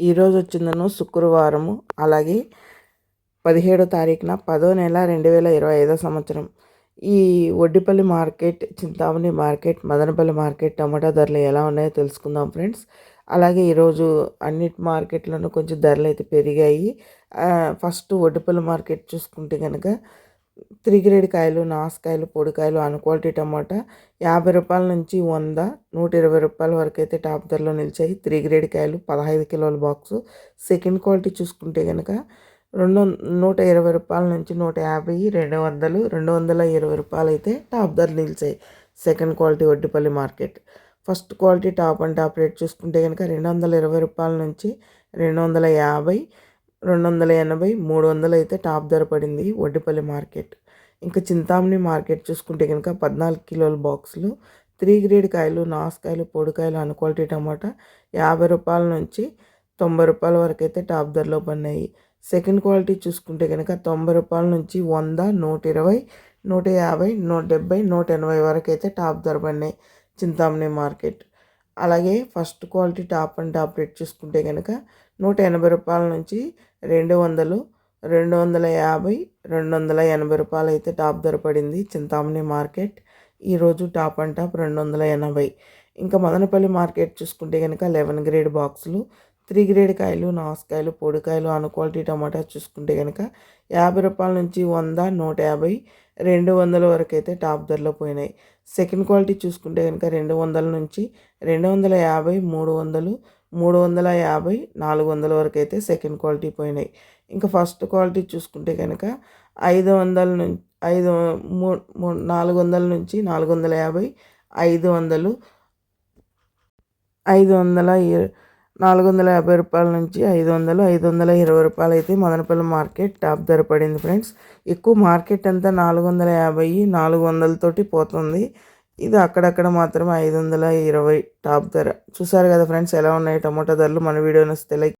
ఈరోజు వచ్చిందను శుక్రవారము. అలాగే పదిహేడో తారీఖున పదో నెల రెండు వేల ఇరవై ఐదో సంవత్సరం. ఈ Oddipalli market Chintamani market Madanapalle market tomato ధరలు ఎలా ఉన్నాయో తెలుసుకుందాం ఫ్రెండ్స్. అలాగే ఈరోజు అన్నిటి మార్కెట్లోనూ కొంచెం ధరలు అయితే పెరిగాయి. ఫస్ట్ ఒడ్డిపల్లి మార్కెట్ చూసుకుంటే కనుక త్రీ గ్రేడ్ కాయలు నాసుకాయలు పొడికాయలు అన్క్వాలిటీ టమాటా యాభై రూపాయల నుంచి వంద నూట ఇరవై రూపాయల వరకు అయితే టాప్ ధరలో నిలిచాయి. త్రీ గ్రేడ్ కాయలు పదహైదు కిలోల బాక్సు. సెకండ్ క్వాలిటీ చూసుకుంటే కనుక రెండు నూట ఇరవై రూపాయల నుంచి నూట యాభై రెండు వందలు రెండు వందల ఇరవై రూపాయలు అయితే టాప్ ధరలు నిలిచాయి. Second quality Vaddipalli market. First quality top and top rate చూసుకుంటే కనుక రెండు వందల ఇరవై రూపాయల నుంచి రెండు వందల యాభై రెండు వందల ఎనభై మూడు వందలు అయితే టాప్ ధర పడింది వడ్డిపల్లి మార్కెట్. ఇంకా చింతామణి మార్కెట్ చూసుకుంటే కనుక పద్నాలుగు కిలోల బాక్సులు త్రీ గ్రేడ్ కాయలు నాసుకాయలు పొడికాయలు అన్ క్వాలిటీ టమాటా యాభై రూపాయల నుంచి తొంభై రూపాయల వరకు అయితే టాప్ ధరలో పడినాయి. సెకండ్ క్వాలిటీ చూసుకుంటే కనుక తొంభై రూపాయల నుంచి వంద నూట ఇరవై నూట యాభై నూట డెబ్బై నూట ఎనభై వరకు అయితే టాప్ ధర పడినాయి చింతామణి మార్కెట్. అలాగే first quality top and top rate చూసుకుంటే కనుక నూట ఎనభై రూపాయల నుంచి రెండు వందలు రెండు వందల యాభై రెండు వందల ఎనభై రూపాయలు అయితే టాప్ ధర పడింది చింతామణి మార్కెట్. ఈరోజు టాప్ అండ్ టాప్ రెండు వందల ఎనభై. ఇంకా మదనపల్లి మార్కెట్ చూసుకుంటే కనుక లెవెన్ గ్రేడ్ బాక్సులు త్రీ గ్రేడ్ కాయలు నాసుకాయలు పొడికాయలు అను క్వాలిటీ టమాటా చూసుకుంటే కనుక యాభై రూపాయల నుంచి వంద నూట యాభై రెండు వందల వరకు అయితే టాప్ ధరలో పోయినాయి. సెకండ్ క్వాలిటీ చూసుకుంటే కనుక రెండు వందల నుంచి రెండు వందల యాభై మూడు వందలు మూడు వందల యాభై నాలుగు వందల వరకు అయితే సెకండ్ క్వాలిటీ పోయినాయి. ఇంకా ఫస్ట్ క్వాలిటీ చూసుకుంటే కనుక ఐదు వందల నుంచి ఐదు మూ నాలుగు వందల నుంచి నాలుగు వందల యాభై ఐదు వందలు ఐదు వందల నాలుగు వందల యాభై రూపాయల నుంచి ఐదు వందలు ఐదు వందల ఇరవై రూపాయలు అయితే మదనపల్లి మార్కెట్ టాప్ ధర పడింది ఫ్రెండ్స్. ఎక్కువ మార్కెట్ అంతా నాలుగు వందల యాభై నాలుగు వందలతోటి పోతుంది. ఇది అక్కడక్కడ మాత్రమే ఐదు వందల ఇరవై టాప్ ధర. చూసారు కదా ఫ్రెండ్స్ ఎలా ఉన్నాయి టమాటా ధరలు? మన వీడియో నచ్చితే లైక్